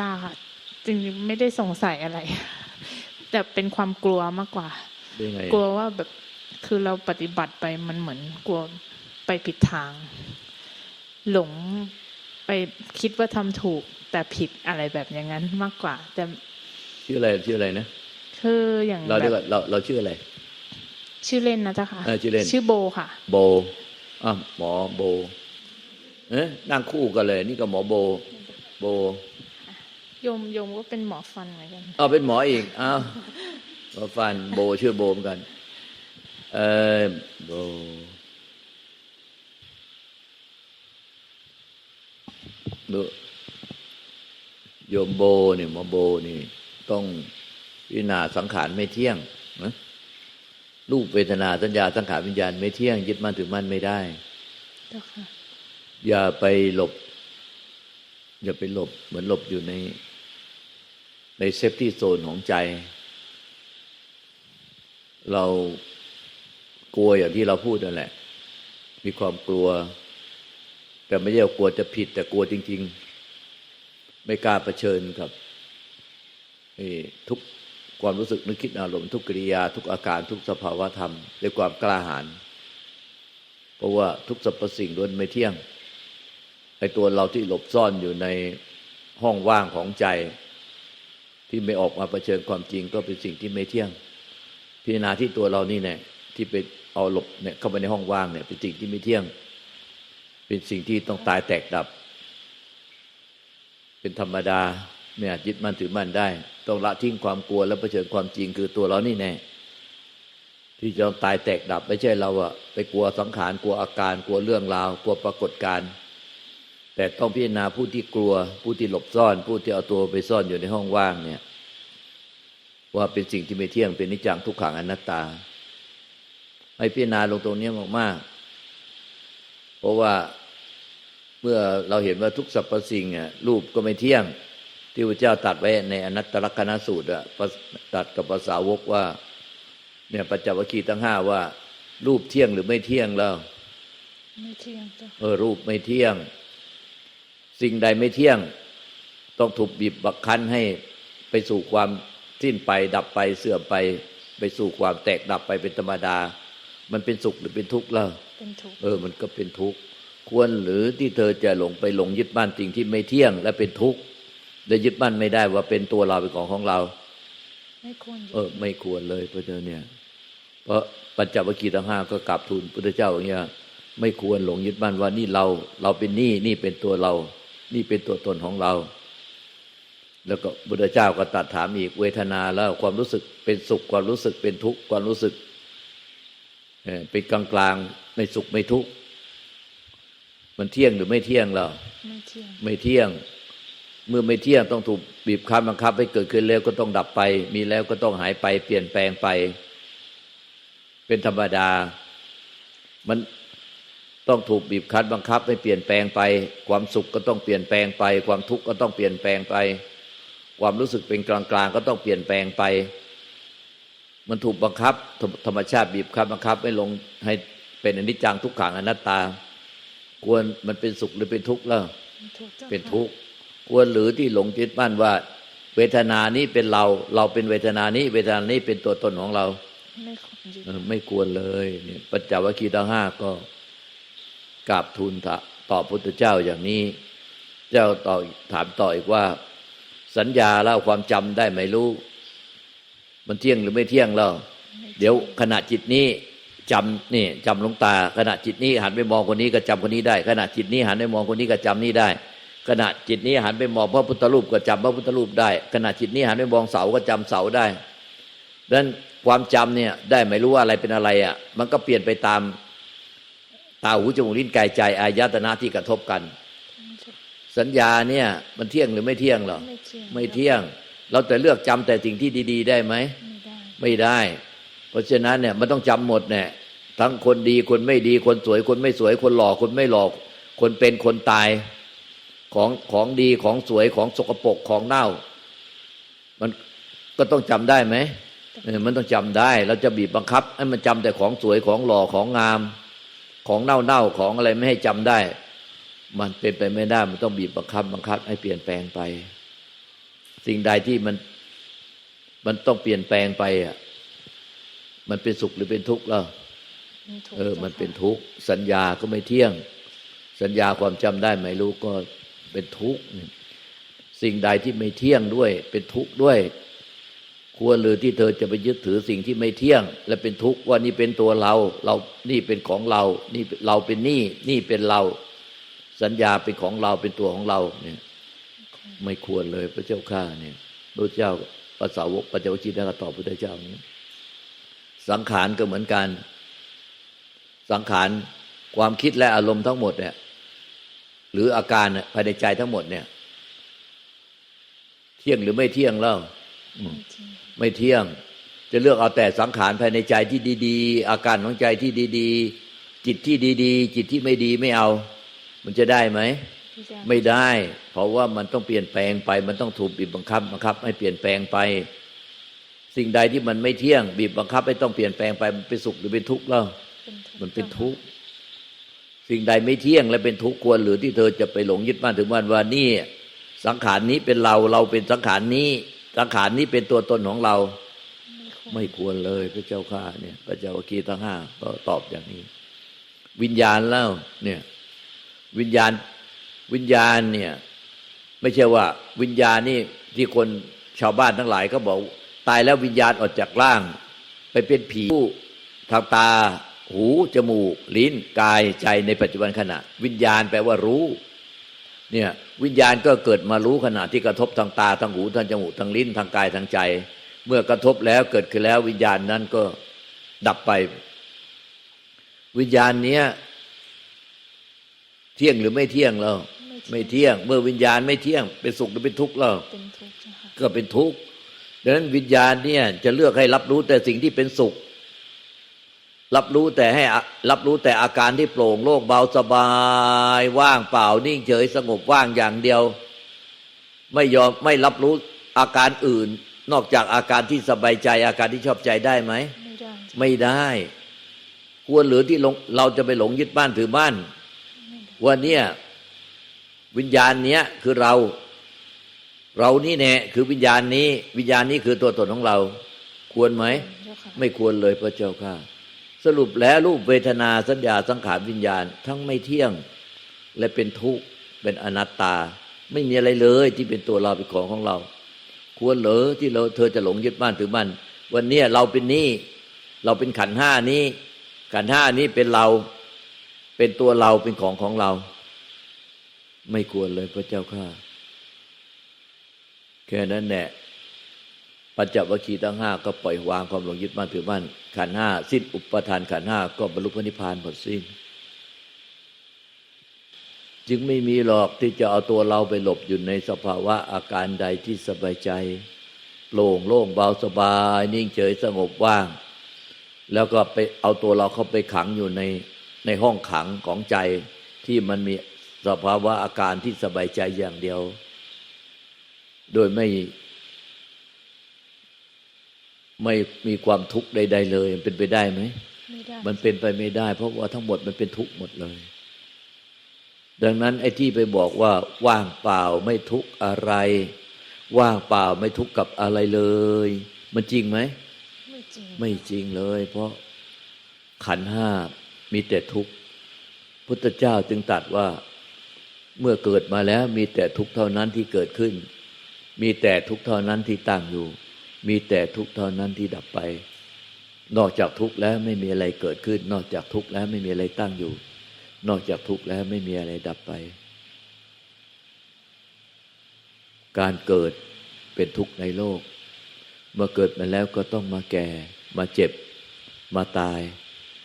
ตาค่ะจริงๆไม่ได้สงสัยอะไร แต่เป็นความกลัวมากกว่าเป็นไงกลัวว่าแบบคือเราปฏิบัติไปมันเหมือนกลัวไปผิดทาง หลงไปคิดว่าทำถูก แต่ผิดอะไรแบบอย่างนั้นมากกว่า แต่ชื่ออะไรชื่ออะไรนะคืออย่างเราแบเรียกบว่าเราเราชื่ออะไร ชื่อเล่นนะเจ้าค่ะเออชื่อเล่น ชื่อโบค่ะ โบอะหมอโบ เอ๊ะนั่งคู่กันเลย นี่ก็หมอโบ โบโยมโยมก็เป็นหมอฟันเหมือนกันเอาเป็นหมออีกอ้าวหมอฟัน โบชื่อโบเหมือนกัน เออโบโบโยมโบเนี่ยหมอโบนี่ ต้องพิจารณาสังขารไม่เที่ยงนะรูปเวทนาสัญญาสังขารวิญญาณไม่เที่ยง ยึดมั่นถือมั่นไม่ได้เจ้าค่ะอย่าไปหลบ อย่าไปหลบ เหมือนหลบอยู่ใน ในเซฟตี้โซนของใจ เรากลัวอย่างที่เราพูดนั่นแหละ มีความกลัว แต่ไม่ใช่กลัวจะผิด แต่กลัวจริง ๆ ไม่กล้าเผชิญกับทุกความรู้สึกนึกคิดอารมณ์ทุกกิริยา ทุกอาการทุกสภาวะธรรมด้วยความกล้าหาญเพราะว่าทุกสรรพสิ่งล้วนไม่เที่ยงไอ้ตัวเราที่หลบซ่อนอยู่ในห้องว่างของใจ ที่ไม่ออกมาเผชิญความจริงก็เป็นสิ่งที่ไม่เที่ยง พิจารณาที่ตัวเรานี่เนี่ยที่ไปเอาหลบเนี่ยเข้าไปในห้องว่างเนี่ยเป็นสิ่งที่ไม่เที่ยง เป็นสิ่งที่ต้องตายแตกดับ เป็นธรรมดาไม่อาจยึดมั่นถือมั่นได้ ต้องละทิ้งความกลัวและเผชิญความจริงคือตัวเรานี่แน่ที่จะต้องตายแตกดับไม่ใช่เราอะไปกลัวสังขารกลัวอาการ กลัวเรื่องราว กลัวปรากฏการณ์ แต่ต้องพิจารณาผู้ที่กลัว ผู้ที่หลบซ่อน ผู้ที่เอาตัวไปซ่อนอยู่ในห้องว่างเนี่ย ว่าเป็นสิ่งที่ไม่เที่ยงเป็นนิจจังทุกขังอนัตตา ให้พิจารณาลงตรงนี้มากๆเพราะว่าเมื่อเราเห็นว่าทุกสรรพสิ่งอะรูปก็ไม่เที่ยง ที่พระเจ้าตรัดไว้ในอนัตตลกนสูตรอะตัดกับภาษาวกว่า เนี่ยปัจจวัคคีย์ทั้งห้าว่า รูปเที่ยงหรือไม่เที่ยงแล้ว ไม่เที่ยงเจ้าเออรูปไม่เที่ยง สิ่งใดไม่เที่ยง ต้องถูกบีบบักคั้นให้ไปสู่ความสิ้นไป ดับไปเสื่อมไป ไปสู่ความแตกดับไปเป็นธรรมดา มันเป็นสุขหรือเป็นทุกข์ล่ะเป็นทุกข์เออมันก็เป็นทุกข์ควรหรือที่เธอจะหลงไปหลงยึดมั่นสิ่งที่ไม่เที่ยง และเป็นทุกข์และยึดมั่นไม่ได้ว่าเป็นตัวเราเป็นของของเรา ไม่ควรอยู่เออ ไม่ควรเลยพระเจ้าเนี่ย เพราะปัญจวัคคีย์ทั้งห้าก็กราบทูลพุทธเจ้าอย่างเงี้ยไม่ควรหลงยึดมั่นว่านี่เรา เราเป็นนี่นี่เป็นตัวเรา นี่เป็นตัวตนของเรา แล้วก็พุทธเจ้าก็ตรัดถามอีกเวทนาแล้วความรู้สึกเป็นสุขความรู้สึกเป็นทุกข์ความรู้สึกเอ่อเป็นกลางกลางๆไม่สุขไม่ทุกข์มันเที่ยงหรือไม่เที่ยงเราไม่เที่ยงไม่เที่ยง เมื่อไม่เที่ยงต้องถูกบีบคั้นบังคับ ให้เกิดขึ้นแล้วก็ต้องดับไป มีแล้วก็ต้องหายไป เปลี่ยนแปลงไป เป็นธรรมดา มัน ต้องถูกบีบคั้นบังคับให้เปลี่ยนแปลงไป ความสุขก็ต้องเปลี่ยนแปลงไป ความทุกข์ก็ต้องเปลี่ยนแปลงไป ความรู้สึกเป็นกลางๆก็ต้องเปลี่ยนแปลงไป มันถูกบังคับธรรมชาติบีบคั้นบังคับให้ลงให้เป็นอนิจจังทุกขังอนัตตา ควรมันเป็นสุขหรือเป็นทุกข์แล้วเป็นทุกข์จ้าเป็นค่ะทุกข์ควรหรือที่หลงยึดมั่นว่า เวทนานี้เป็นเรา เราเป็นเวทนานี้ เวทนานี้เป็นตัวตนของเรา ไม่ควรอยู่เออไม่ควรเลยเนี่ยปัญจวัคคีย์ทั้งห้าก็ กราบทูลถาตอบพุทธเจ้าอย่างนี้ เจ้าต่อถามต่ออีกว่า สัญญาแล้วความจำได้ไหมรู้ มันเที่ยงหรือไม่เที่ยงแล้วไม่เดี๋ยวขณะจิตนี้จำนี่จำหลวงตา ขณะจิตนี้หันไปมองคนนี้ก็จำคนนี้ได้ ขณะจิตนี้หันไปมองคนนี้ก็จำนี่ได้ ขณะจิตนี้หันไปมองพระพุทธรูปก็จำพระพุทธรูปได้ ขณะจิตนี้หันไปมองเสาก็จำเสาได้ดังนั้นความจำเนี่ยได้ไม่รู้ว่าอะไรเป็นอะไรอะ มันก็เปลี่ยนไปตาม ตาหูจมูกลิ้นกายใจอายตนะที่กระทบกัน สัญญาเนี่ย มันเที่ยงหรือไม่เที่ยงหรอไม่เที่ยงไม่เที่ยงเราแต่เลือกจำแต่สิ่งที่ดี ๆ ได้ไหมไม่ได้ไม่ได้ เพราะฉะนั้นเนี่ยมันต้องจำหมดเนี่ยทั้งคนดีคนไม่ดีคนสวย คนไม่สวย คนหล่อคนไม่หล่อคนเป็นคนตายของของดีของสวยของสกปรกของเน่า มันก็ต้องจำได้ไหมเออมันต้องจำได้ เราจะบีบบังคับ ให้มันจำแต่ของสวยของหล่อของงาม ของเน่าเน่าๆของอะไรไม่ให้จำได้ มันเป็นไปไม่ได้มันต้องบีบบังคับบังคับให้เปลี่ยนแปลงไป สิ่งใดที่มันมันต้องเปลี่ยนแปลงไปอะมันเป็นสุขหรือเป็นทุกข์แล้วทุกข์เออจ้ามันเป็นค่ะทุกข์สัญญาก็ไม่เที่ยง สัญญาความจำได้ไม่รู้ก็เป็นทุกข์สิ่งใดที่ไม่เที่ยงด้วย เป็นทุกข์ด้วย ควรหรือที่เธอจะไปยึดถือสิ่งที่ไม่เที่ยง และเป็นทุกข์ว่านี่เป็นตัวเรา เรานี่เป็นของเรา นี่เราเป็นนี่ นี่เป็นเรา สัญญาเป็นของเราเป็นตัวของเราเนี่ย ไม่ควรเลยพระเจ้าข้าเนี่ยพระเจ้าภาษาวกปัจจวัคคีได้ก็ตอบพระเจ้านี้สังขารก็เหมือนกัน สังขารความคิดและอารมณ์ทั้งหมดเนี่ย หรืออาการภายในใจทั้งหมดเนี่ย เที่ยงหรือไม่เที่ยงเล่าอืมจริง ไม่เที่ยง จะเลือกเอาแต่สังขารภายในใจที่ดี ๆ อาการของใจที่ดีๆ จิตที่ดี ๆ จิตที่ไม่ดีไม่เอา มันจะได้ไหมพี่จ้าไม่ได้ เพราะว่ามันต้องเปลี่ยนแปลงไป มันต้องถูกบีบบังคับบังคับ ให้เปลี่ยนแปลงไป สิ่งใดที่มันไม่เที่ยง บีบบังคับให้ต้องเปลี่ยนแปลงไปมันเป็นสุขหรือเป็นทุกข์เล่ามันเป็นทุกข์สิ่งใดไม่เที่ยงและเป็นทุกข์ควรหรือที่เธอจะไปหลงยึดมั่นถึงวันว่านี่สังขารนี้เป็นเราเราเป็นสังขารนี้ สังขารนี้เป็นตัวตนของเรา ไม่ควรเลยพระเจ้าข้าเนี่ยพระเจ้าอาคีทั้งห้าก็ตอบอย่างนี้ วิญญาณแล้วเนี่ย วิญญาณวิญญาณเนี่ย ไม่ใช่ว่า วิญญาณนี่ที่คนชาวบ้านทั้งหลายก็บอก ตายแล้ววิญญาณออกจากร่าง ไปเป็นผีทางตา หู จมูก ลิ้น กายใจในปัจจุบันขณะ วิญญาณแปลว่ารู้ เนี่ยวิญญาณก็เกิดมารู้ขณะที่กระทบทางตาทางหูทางจมูกทางลิ้นทางกายทางใจ เมื่อกระทบแล้วเกิดขึ้นแล้ววิญญาณนั้นก็ดับไป วิญญาณเนี้ยเที่ยงหรือไม่เที่ยงแล้วไม่เที่ยง เมื่อวิญญาณไม่เที่ยง เป็นสุขหรือเป็นทุกข์แล้วเป็นทุกข์จ้าค่ะก็เป็นทุกข์ดังนั้นวิญญาณเนี่ยจะเลือกให้รับรู้แต่สิ่งที่เป็นสุข รับรู้แต่ให้อะรับรู้แต่อาการที่โปร่งโล่งเบาสบาย ว่างเปล่านิ่งเฉยสงบว่างอย่างเดียว ไม่ยอมไม่รับรู้อาการอื่น นอกจากอาการที่สบายใจ อาการที่ชอบใจได้ไหม ไม่ได้จ้ะไม่ได้ ควรหรือที่หลงเราจะไปหลงยึดบ้านถือบ้านว่าเนี่ยวิญญาณเนี้ยคือเรา เรานี่แน่คือวิญญาณนี้ วิญญาณนี้คือตัวตนของเรา ควรไหมเจ้าค่ะไม่ควรเลยพระเจ้าค่ะ สรุปแล้วรูปเวทนาสัญญาสังขารวิญญาณ ทั้งไม่เที่ยงและเป็นทุกข์เป็นอนัตตา ไม่มีอะไรเลยที่เป็นตัวเราเป็นของของเรา ควรเหรอที่เราเธอจะหลงยึดบ้านถือบ้านวันนี้เราเป็นนี่เราเป็นขันห้านี้ ขันห้านี้เป็นเราเป็นตัวเราเป็นของของเรา ไม่ควรเลยพระเจ้าข้าแค่นั้นแหละ ปัญจวัคคีย์ทั้งห้าก็ปล่อยวางความหลงยึดมั่นถือมั่นขันห้าสิ้นอุปทานขันห้าก็บรรลุพระนิพพานหมดสิ้น จึงไม่มีหรอกที่จะเอาตัวเราไปหลบอยู่ในสภาวะอาการใดที่สบายใจโปร่งโล่งเบาสบาย นิ่งเฉยสงบว่าง แล้วก็ไปเอาตัวเราเข้าไปขังอยู่ในในห้องขังของใจที่มันมีสภาวะอาการที่สบายใจอย่างเดียว โดยไม่ ไม่มีความทุกข์ใด ๆ เลยมันเป็นไปได้ไหมไม่ได้มันเป็นไปไม่ได้ เพราะว่าทั้งหมดมันเป็นทุกข์หมดเลย ดังนั้นไอ้ที่ไปบอกว่า ว่างเปล่าไม่ทุกข์อะไร ว่างเปล่าไม่ทุกข์กับอะไรเลย มันจริงไหมไม่จริงไม่จริงเลย เพราะขันธ์ห้ามีแต่ทุกข์พุทธเจ้าจึงตรัสว่าเมื่อเกิดมาแล้วมีแต่ทุกข์เท่านั้นที่เกิดขึ้น มีแต่ทุกข์เท่านั้นที่ตั้งอยู่ มีแต่ทุกข์เท่านั้นที่ดับไป นอกจากทุกข์แล้วไม่มีอะไรเกิดขึ้น นอกจากทุกข์แล้วไม่มีอะไรตั้งอยู่ นอกจากทุกข์แล้วไม่มีอะไรดับไป การเกิดเป็นทุกข์ในโลก เมื่อเกิดมาแล้วก็ต้องมาแก่ มาเจ็บ มาตาย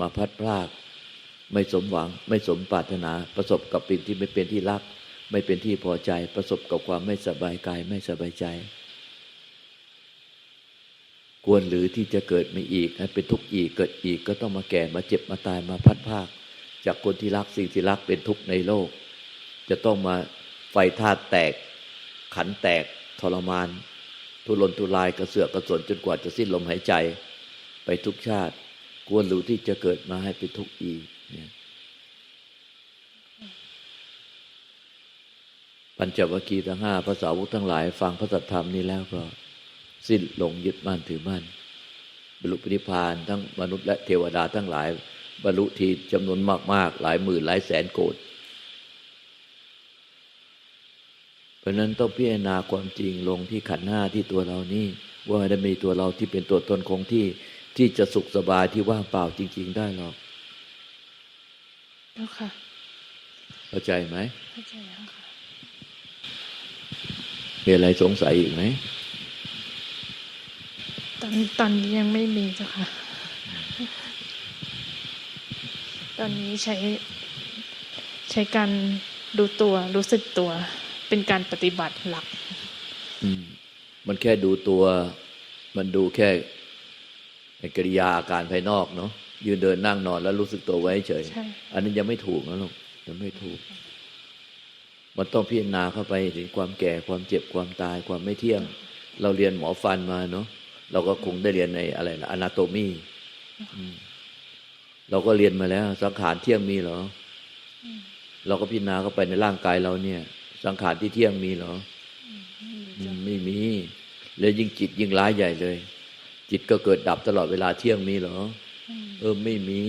มาพัดพราก ไม่สมหวัง ไม่สมปรารถนา ประสบกับสิ่งที่ไม่เป็นที่รัก ไม่เป็นที่พอใจ ประสบกับความไม่สบายกาย ไม่สบายใจ ควรหรือที่จะเกิดมาอีกให้เป็นทุกข์อีกเกิดอีกก็ต้องมาแก่มาเจ็บมาตายมาพัดพรากจากคนที่รักสิ่งที่รักเป็นทุกข์ในโลก จะต้องมาไฟธาตุแตก ขันแตกทรมาน ทุรนทุรายกระเสือกกระสนจนกว่าจะสิ้นลมหายใจ ไปทุกชาติ ควรรู้ที่จะเกิดมาให้เป็นทุกข์อีกเนี่ยปัญจวัคคีย์ทั้งห้าภาษาวกทั้งหลาย ฟังพระสัทธรรมนี้แล้วก็ สิ้นหลงยึดมั่นถือมั่นบรรลุปณิพพานทั้งมนุษย์และเทวดาทั้งหลาย บรรลุทีจำนวนมาก ๆ หลายหมื่นหลายแสนโกดเพราะฉะนั้นต้องพิจารณาความจริงลงที่ขันธ์ห้าที่ตัวเรานี่ ว่าไม่ได้มีตัวเราที่เป็นตัวตนคงที่ที่จะสุขสบายที่ว่างเปล่าจริง ๆ ได้หรอกเจ้าค่ะเข้าใจไหมเข้าใจแล้วค่ะมีอะไรสงสัยอีกไหมต อนตอนนี้ยังไม่มีเจ้าค่ะ ตอนนี้ใช้ใช้การดูตัวรู้สึกตัว เป็นการปฏิบัติหลักอืมมันแค่ดูตัว มันดูแค่ไอ้กิริยาอาการภายนอกเนาะยืนเดินนั่งนอนแล้วรู้สึกตัวไว้เฉยใช่อันนั้นยังไม่ถูกนะลูกยังไม่ถูก มันต้องพิจารณาเข้าไปถึงความแก่ความเจ็บความตายความไม่เที่ยง เราเรียนหมอฟันมาเนาะ เราก็คงได้เรียนในอะไรนะอนาโตมีเราก็เรียนมาแล้ว สังขารเที่ยงมีเหรออเราก็พิจารณาเข้าไปในร่างกายเราเนี่ย สังขารที่เที่ยงมีเหรออืมไม่มี แล้วยิ่งจิตยิ่งร้ายใหญ่เลย จิตก็เกิดดับตลอดเวลาเที่ยงมีเหรอ เออไม่มี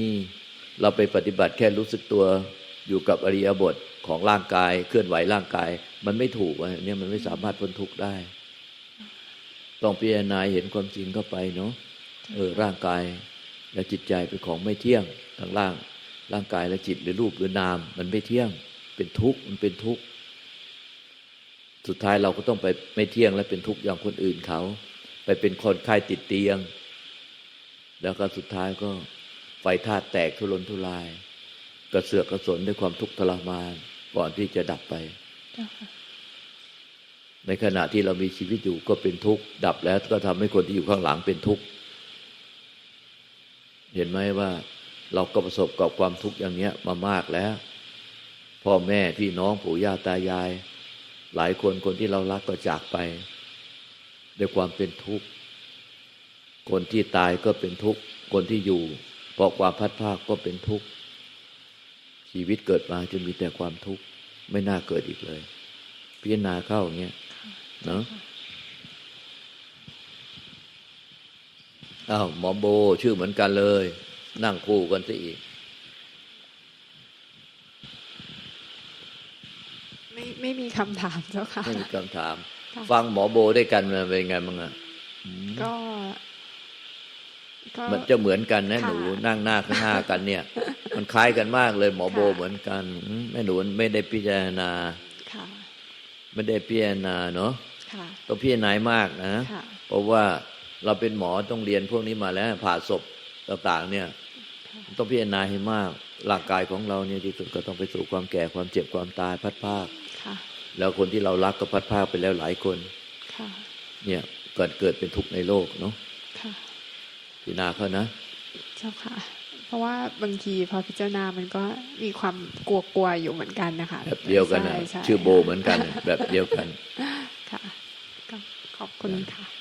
เราไปปฏิบัติแค่รู้สึกตัวอยู่กับอริยบทของร่างกาย เคลื่อนไหวร่างกาย มันไม่ถูกอะเนี่ยมันไม่สามารถพ้นทุกข์ได้ ต้องพิจารณาเห็นความจริงเข้าไปเนาะเออร่างกายและจิตใจเป็นของไม่เที่ยงทางร่าง ร่างกายและจิตหรือรูปหรือนาม มันไม่เที่ยง เป็นทุกข์มันเป็นทุกข์สุดท้ายเราก็ต้องไปไม่เที่ยงและเป็นทุกข์อย่างคนอื่นเขา ไปเป็นคนไข้ติดเตียง แล้วก็สุดท้ายก็ไฟธาตุแตกทุรนทุราย กระเสือกกระสนด้วยความทุกข์ทรมานก่อนที่จะดับไปเจ้าค่ะ ในขณะที่เรามีชีวิตอยู่ก็เป็นทุกข์ดับแล้วก็ทำให้คนที่อยู่ข้างหลังเป็นทุกข์เห็นไหมว่าเราก็ประสบกับความทุกข์อย่างเนี้ยมามากแล้ว พ่อแม่พี่น้องปู่ย่าตายาย หลายคนคนที่เรารักก็จากไป ด้วยความเป็นทุกข์คนที่ตายก็เป็นทุกข์คนที่อยู่เพราะความพัดภาคก็เป็นทุกข์ชีวิตเกิดมาจะมีแต่ความทุกข์ไม่น่าเกิดอีกเลย พิจารณาเข้าอย่างเงี้ย เนาะอ้าวหมอโบชื่อเหมือนกันเลย นั่งคู่กันซะอีก ไม่ไม่มีคำถามเจ้าค่ะ ไม่มีคำถามค่ะฟังหมอโบด้วยกันมันเป็นไงบ้างอะอืมก็ก็มันจะเหมือนกันนะค่ะหนูนั่งหน้าข้างหน้ากันเนี่ย มันคล้ายกันมากเลย หมอโบค่ะเหมือนกันอืมแม่หนูไม่ได้พิจารณาค่ะไม่ได้พิจารณาเนาะค่ะ ต้องพิจารณามากนะค่ะเพราะว่าเราเป็นหมอต้องเรียนพวกนี้มาแล้วผ่าศพต่างๆ เนี่ยต้องพิจารณาให้มากร่างกายของเราเนี่ยที่สุดก็ต้องไปสู่ความแก่ความเจ็บความตายพัดภาคค่ะแล้วคนที่เรารักก็พัดภาคไปแล้วหลายคนค่ะเนี่ยเกิดเกิดเป็นทุกข์ในโลกเนาะค่ะพิจารณาเขานะ เจ้าค่ะ เพราะว่าบางทีพอพิจารณามันก็มีความกลัวๆอยู่เหมือนกันนะคะแบบเดียวกันนะใช่ใช่ชื่อโบเหมือนกันน่ะแบบเดียวกันค่ะก็ ขอบคุณค่ะ